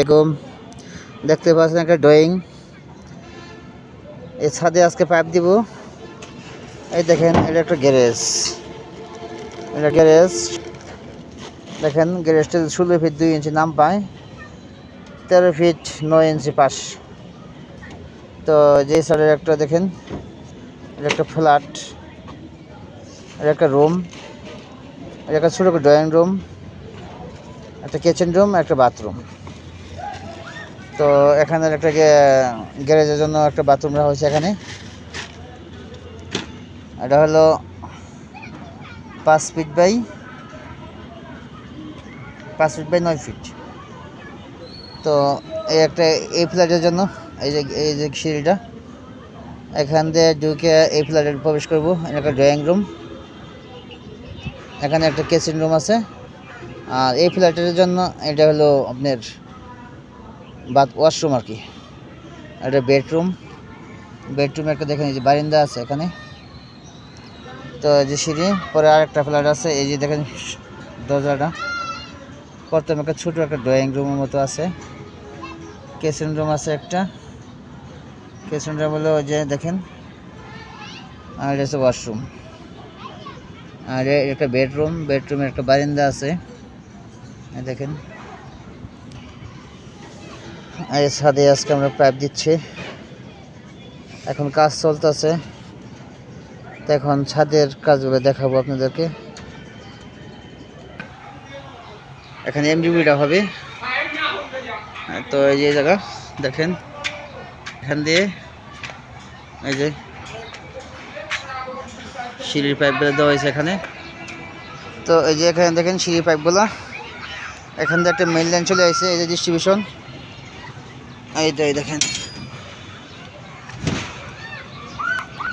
এরকম দেখতে পাচ্ছেন একটা ড্রয়িং। এই ছাদে আজকে পাইপ দিব। এই দেখেন, এটা একটা গ্যারেজ। এটা গ্যারেজ। দেখেন, গ্যারেজটা ষোলো ফিট দুই ইঞ্চি নাম পায়। তেরো ফিট নয় ইঞ্চি পাশ। তো যে সাইডের একটা দেখেন, এটা একটা ফ্ল্যাট। এটা একটা রুম। এটা একটা ছোটো ড্রয়িং রুম। একটা কিচেন রুম একটা বাথরুম তো এখানে একটা গ্যা- গ্যারেজের জন্য একটা বাথরুম রাখা হয়েছে এখানে। এটা হলো পাঁচ ফিট বাই পাঁচ ফিট বাই নয় ফিট। তো এই একটা এই ফ্ল্যাটের জন্য, এই যে এই যে সিঁড়িটা। এখান দিয়ে ঢুকে এই ফ্ল্যাটে প্রবেশ করব একটা ড্রয়িং রুম। এখানে একটা কিচেন রুম আছে। আর এই ফ্ল্যাটের জন্য এটা হলো আপনার বাথ ওয়াশরুম আর কি। একটা বেডরুম। বেডরুমে একটা দেখেন এই যে বারিন্দা আছে এখানে। তো এই যে সিঁড়ি, পরে আরেকটা ফ্ল্যাট আছে। এই যে দেখেন দরজাটা। প্রথমে একটা ছোটো একটা ড্রয়িং রুমের মতো আছে। কিচেন রুম আছে একটা। কিচেন রুম হলো যে দেখেন। আর এটা ওয়াশরুম। আর একটা বেডরুম। বেডরুমে একটা বারিন্দা আছে। দেখেন। এর ছাদে আজকে আমরা পাইপ দিচ্ছি। এখন কাজ চলতেছে। তো এখন ছাদের কাজগুলো দেখাবো আপনাদেরকে। এখানে এমডিবিটা হবে। হ্যাঁ, তো এই যে এই জায়গা দেখেন। এখান দিয়ে এই যে সিঁড়ির পাইপগুলো দেওয়া হয়েছে এখানে। তো এই যে এখানে দেখেন সিঁড়ির পাইপগুলো এখান দিয়ে একটা মেইন লাইন চলে আসছে এই যে ডিস্ট্রিবিউশন এইটা এই দেখেন।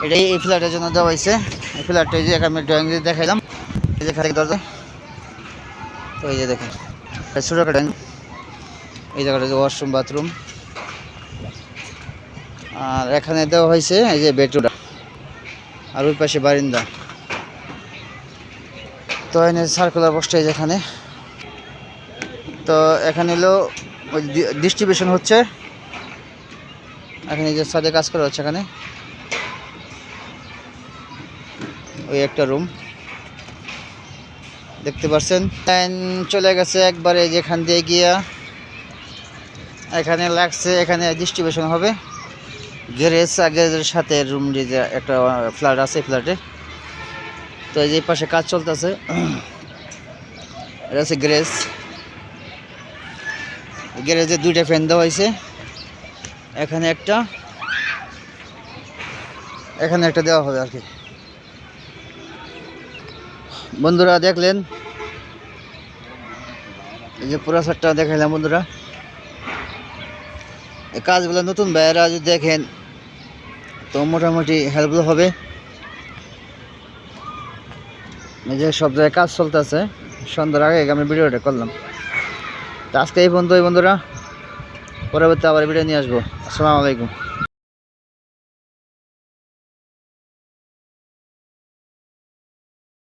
এটাই এই ফ্ল্যাটের জন্য দেওয়া হয়েছে। এই ফ্ল্যাটটা এই যে আমি ড্রয়িং দিয়ে দেখাইলাম। এই যে খালি দরজা। তো এই যে দেখেন ছোটো একটা। এই জায়গাটা ওয়াশরুম বাথরুম আর এখানে দেওয়া হয়েছে এই যে বেডরুমটা আর ওই পাশে বারিন্দা। তো এনে সার্কুলার বসছে যেখানে তো এখানে হলো ডিস্ট্রিবিউশন হচ্ছে। এখানে যে সাদে কাজ করা হচ্ছে এখানে। ওই একটা রুম দেখতে পাচ্ছেন চলে গেছে একবারে যেখান দিয়ে গিয়া। এখানে লাগছে, এখানে ডিস্ট্রিবিউশন হবে। গ্যারেজ গ্যারেজের সাথে রুম যে একটা ফ্ল্যাট আছে ফ্ল্যাটে তো এই যে পাশে কাজ চলতেছে। এটা হচ্ছে গ্যারেজ। গ্যারেজে দুইটা ফ্যান দেওয়া হয়েছে। এখানে একটা এখানে একটা দেওয়া হবে আর কি। বন্ধুরা দেখলেন? এই যে পুরা সারটা দেখাইলাম বন্ধুরা। এই কাজগুলো নতুন ভাইয়েরা যদি দেখেন, তো মোটামুটি হেল্পফুল হবে। এই যে সব জায়গায় কাজ চলতেছে, সন্ধ্যার আগে আমি ভিডিওটা করলাম। তো আজকে এই বন্ধু এই বন্ধুরা। পরবর্তী আবার ভিডিও নিয়ে আসব। আসসালামু আলাইকুম।